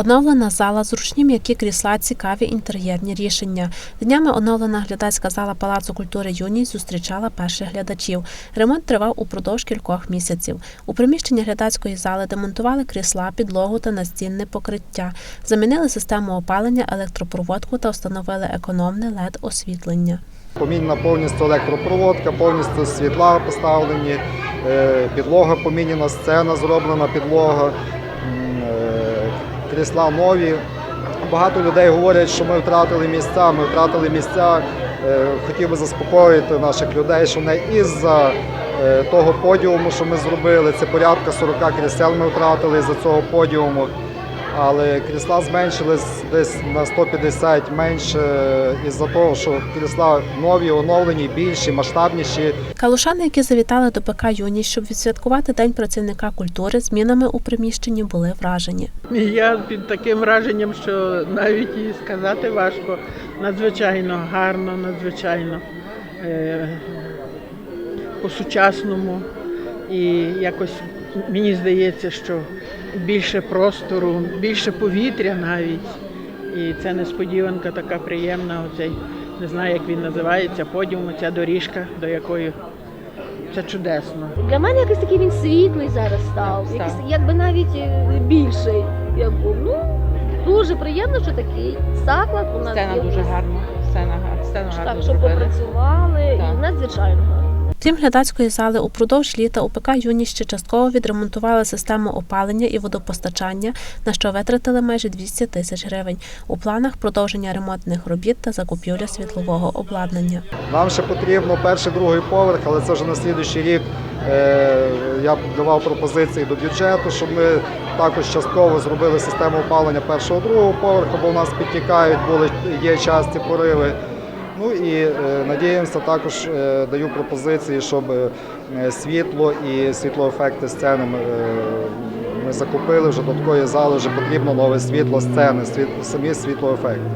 Оновлена зала, зручні м'які крісла, цікаві інтер'єрні рішення. Днями оновлена глядацька зала Палацу культури юність зустрічала перших глядачів. Ремонт тривав упродовж кількох місяців. У приміщенні глядацької зали демонтували крісла, підлогу та настінне покриття, замінили систему опалення, електропроводку та встановили економне led освітлення. Помінена повністю електропроводка, повністю світла поставлені, е, підлога поміняна, сцена зроблена підлога, крісла нові. Багато людей говорять, що ми втратили місця, ми втратили місця. Е, Хотів би заспокоїти наших людей, що не із-за е, того подіуму, що ми зробили, це порядка 40 крісел ми втратили із-за цього подіуму. Але крісла зменшились десь на 150 менше із-за того, що крісла нові, оновлені, більші, масштабніші. Калушани, які завітали до ПК Юність, щоб відсвяткувати День працівника культури, змінами у приміщенні були вражені. Я під таким враженням, що навіть і сказати важко. Надзвичайно гарно, надзвичайно е, по-сучасному. І якось мені здається, що більше простору, більше повітря навіть. І це несподіванка така приємна. Оцей, не знаю, як він називається, подіум, ця доріжка, до якої це чудесно. Для мене якийсь такий він світлий зараз став, Так, якийсь, якби навіть е, більший. Я був. Ну, дуже приємно, що такий заклад у нас Сцена є. дуже гарна. Сцена, сцену гарно Так, щоб попрацювали, Так. і надзвичайно. Крім глядацької зали, упродовж літа у ПК Юність ще частково відремонтували систему опалення і водопостачання, на що витратили майже 200 тисяч гривень. У планах продовження ремонтних робіт та закупівля світлового обладнання. Нам ще потрібно перший, другий поверх, але це вже на слідуючий рік. Е, Я давав пропозиції до бюджету, щоб ми також частково зробили систему опалення першого, другого поверху, бо в нас підтікають, були є часті пориви. Ну і е, надіємося, також е, даю пропозиції, щоб е, світло і світлоефекти сцени ми, закупили вже до такої зали, вже потрібно нове світло сцени, самі світлоефекти.